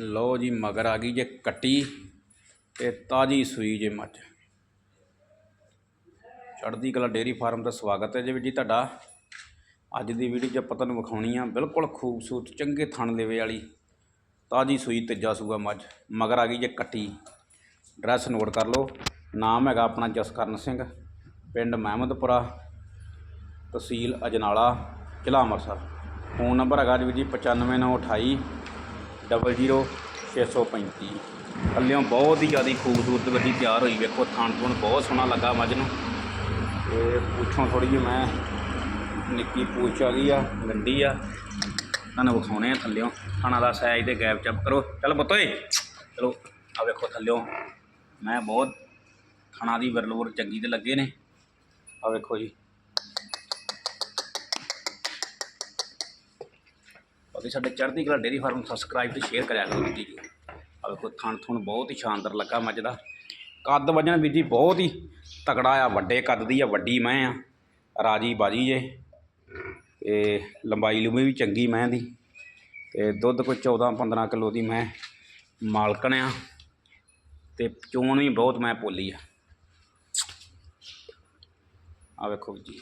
ਲਓ ਜੀ, ਮਗਰ ਆ ਗਈ ਜੇ ਕੱਟੀ ਤੇ ਤਾਜੀ ਸੂਈ ਜੇ ਮੱਝ। ਚੜ੍ਹਦੀ ਕਲਾ ਡੇਰੀ ਫਾਰਮ ਦਾ ਸਵਾਗਤ ਹੈ ਜੀ ਵੀਰ ਜੀ ਤੁਹਾਡਾ। ਅੱਜ ਦੀ ਵੀਡੀਓ 'ਚ ਆਪਾਂ ਤੁਹਾਨੂੰ ਵਿਖਾਉਣੀ ਆ ਬਿਲਕੁਲ ਖੂਬਸੂਰਤ, ਚੰਗੇ ਥਣ ਦੇਵੇ ਵਾਲੀ ਤਾਜੀ ਸੂਈ ਤੇਜਾ ਸੂਆ ਮੱਝ। ਮਗਰ ਆ ਗਈ ਜੇ ਕੱਟੀ। ਐਡਰੈਸ ਨੋਟ ਕਰ ਲਓ। ਨਾਮ ਹੈਗਾ ਆਪਣਾ ਜਸਕਰਨ ਸਿੰਘ, ਪਿੰਡ ਮਹਿਮਦਪੁਰਾ, ਤਹਿਸੀਲ ਅਜਨਾਲਾ, ਜ਼ਿਲ੍ਹਾ ਅੰਮ੍ਰਿਤਸਰ। ਫੋਨ ਨੰਬਰ ਹੈਗਾ ਜੀ ਵੀਰ ਜੀ 95928 ਡਬਲ ਜ਼ੀਰੋ ਛੇ ਸੌ ਪੈਂਤੀ ਥੱਲਿਓਂ ਬਹੁਤ ਹੀ ਜ਼ਿਆਦਾ ਖੂਬਸੂਰਤ ਗੱਡੀ ਤਿਆਰ ਹੋਈ। ਵੇਖੋ, ਥਣ ਥਣ ਬਹੁਤ ਸੋਹਣਾ ਲੱਗਾ ਮੱਝ ਨੂੰ। ਤੇ ਪੁੱਛੋਂ ਥੋੜੀ ਜਿਹੀ, ਮੈਂ ਨਿੱਕੀ ਪੂਛ ਆ ਗਈ ਆ ਗੰਡੀ ਆ। ਤੁਹਾਨੂੰ ਵਿਖਾਉਣੇ ਆ ਥੱਲਿਓਂ ਥਾਣਾ ਦਾ ਸਾਈਜ਼ ਤੇ ਗੈਪ ਚੱਪ ਕਰੋ। ਚੱਲ ਪੁੱਤ ਓਏ, ਚਲੋ ਆ ਵੇਖੋ ਥੱਲਿਓਂ ਮੈਂ ਬਹੁਤ ਥਾਣਾ ਦੀ ਵਰਲੋਰ ਚੰਗੀ ਤੇ ਲੱਗੇ ਨੇ। ਆ ਵੇਖੋ ਜੀ। ਬਾਕੀ ਸਾਡੇ Chardi Kala dairy farm subscribe ਤੇ ਸ਼ੇਅਰ ਕਰਿਆ ਕਰੋ ਵੀਰ ਜੀ ਆ ਵੇਖੋ, ਥਣ ਥਣ ਬਹੁਤ ਹੀ ਸ਼ਾਨਦਾਰ ਲੱਗਾ ਮੱਝ ਦਾ। ਕੱਦ ਵਜਣ ਵੀਰ ਜੀ ਬਹੁਤ ਹੀ ਤਕੜਾ ਆ, ਵੱਡੇ ਕੱਦ ਦੀ ਆ, ਵੱਡੀ ਮੈਂ ਆ, ਰਾਜੀ ਬਾਜੀ ਜੇ। ਤੇ ਲੰਬਾਈ ਲੰਬੀ ਵੀ ਚੰਗੀ ਮੈਂ ਦੀ। ਤੇ ਦੁੱਧ ਕੋਈ 14 15 ਕਿਲੋ ਦੀ ਮੈਂ ਮਾਲਕਣ ਆ। ਤੇ ਚੋਣ ਵੀ ਬਹੁਤ ਮੈਂ ਪੋਲੀ ਆ। ਆ ਵੇਖੋ ਵੀਰ ਜੀ।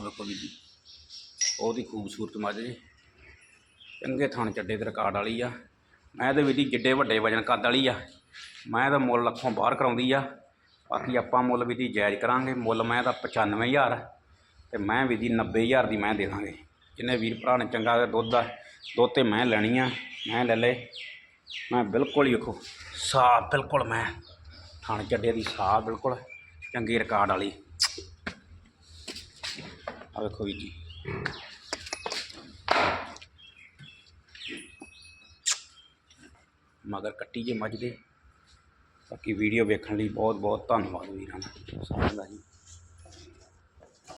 ਆ ਵੇਖੋ ਵੀਰ ਜੀ। ਬਹੁਤ ਹੀ ਖੂਬਸੂਰਤ ਮੱਝ ਜੀ। ਚੰਗੇ ਥਣ ਚੱਡੇ ਤੇ ਰਿਕਾਰਡ ਵਾਲੀ ਆ। ਮੈਂ ਤੇ ਵੀਡੀ ਜਿੱਡੇ ਵੱਡੇ ਵਜਨ ਕੱਦ ਵਾਲੀ ਆ। ਮੈਂ ਤਾਂ ਮੁੱਲ ਲੱਖੋਂ ਬਾਹਰ ਕਰਾਉਂਦੀ ਆ। ਬਾਕੀ ਆਪਾਂ ਮੁੱਲ ਵੀ ਦੀ ਜਾਇਜ਼ ਕਰਾਂਗੇ। ਮੁੱਲ ਮੈਂ ਤਾਂ 95000 ਤੇ ਮੈਂ ਵੀ ਦੀ 90000 ਦੀ ਮੈਂ ਦੇ ਦਾਂਗੇ। ਜਿੰਨੇ ਵੀਰ ਭਰਾ ਨੇ ਚੰਗਾ ਦੁੱਧ ਦਾ ਦੁੱਧ ਤੇ ਮੈਂ ਲੈਣੀ ਆ। ਮੈਂ ਲੈ ਲੈ ਮੈਂ ਬਿਲਕੁਲ ਹੀ ਵੇਖੋ ਸਾਫ਼ ਬਿਲਕੁਲ ਮੈਂ ਥਣ ਚੱਡੇ ਦੀ ਸਾਫ਼ ਬਿਲਕੁਲ ਚੰਗੀ ਰਿਕਾਰਡ ਵਾਲੀ। ਆ ਵੇਖੋ ਵੀ ਜੀ। ਮਗਰ ਕੱਟੀ ਜੇ ਮੱਝ ਦੇ। ਬਾਕੀ ਵੀਡੀਓ ਵੇਖਣ ਲਈ ਬਹੁਤ ਬਹੁਤ ਧੰਨਵਾਦ ਵੀਰਾਂ ਦਾ। ਸਾਰਿਆਂ ਦਾ ਜੀ।